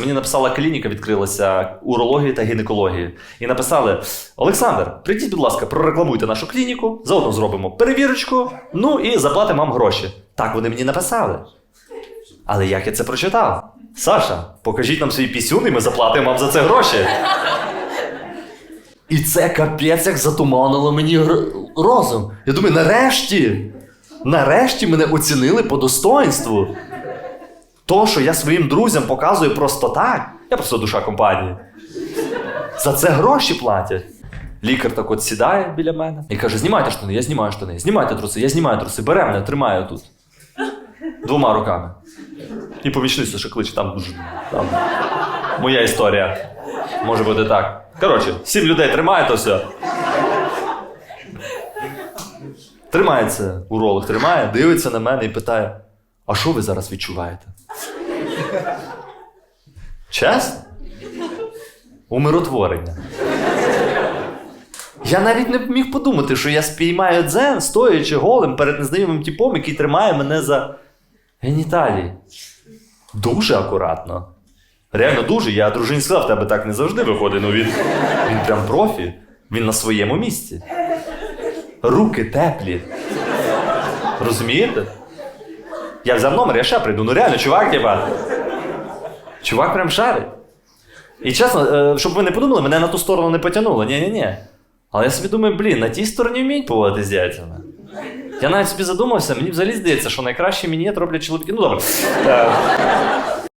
Мені написала клініка, відкрилася урології та гінекології. І написали: Олександр, прийдіть, будь ласка, прорекламуйте нашу клініку, заодно зробимо перевірочку, ну і заплатимо вам гроші. Так вони мені написали. Але як я це прочитав? Саша, покажіть нам свій пісюн, і ми заплатимо вам за це гроші. І це капець як затуманило мені розум. Я думаю, нарешті, нарешті мене оцінили по достоинству. То, що я своїм друзям показую просто так, я просто душа компанії. За це гроші платять. Лікар так от сідає біля мене і каже: знімайте штани, я знімаю штани, знімайте труси, я знімаю труси, бере мене, тримаю тут. Двома руками. І помічниця ще кличе, там. Там. Моя історія. Може бути так. Коротше, сім людей тримає то все. Тримається, уролог тримає, дивиться на мене і питає: а що ви зараз відчуваєте? Чесно? Умиротворення. Я навіть не міг подумати, що я спіймаю дзен, стоячи голим перед незнайомим типом, який тримає мене за геніталії. Дуже акуратно. Реально дуже. Я дружині сказав, в тебе так не завжди виходить. Ну він, він прям профі. Він на своєму місці. Руки теплі. Розумієте? Я взяв номер, я ще прийду. Ну реально, чувак, типа. Чувак прям шарить. І чесно, е, щоб ви не подумали, мене на ту сторону не потягнуло. Ні-ні-ні. Але я собі думаю, блін, на тій стороні вміють поводити з яйцями. Я навіть собі задумався, мені взагалі здається, що найкраще мені роблять чоловіки. Ну добре. Е,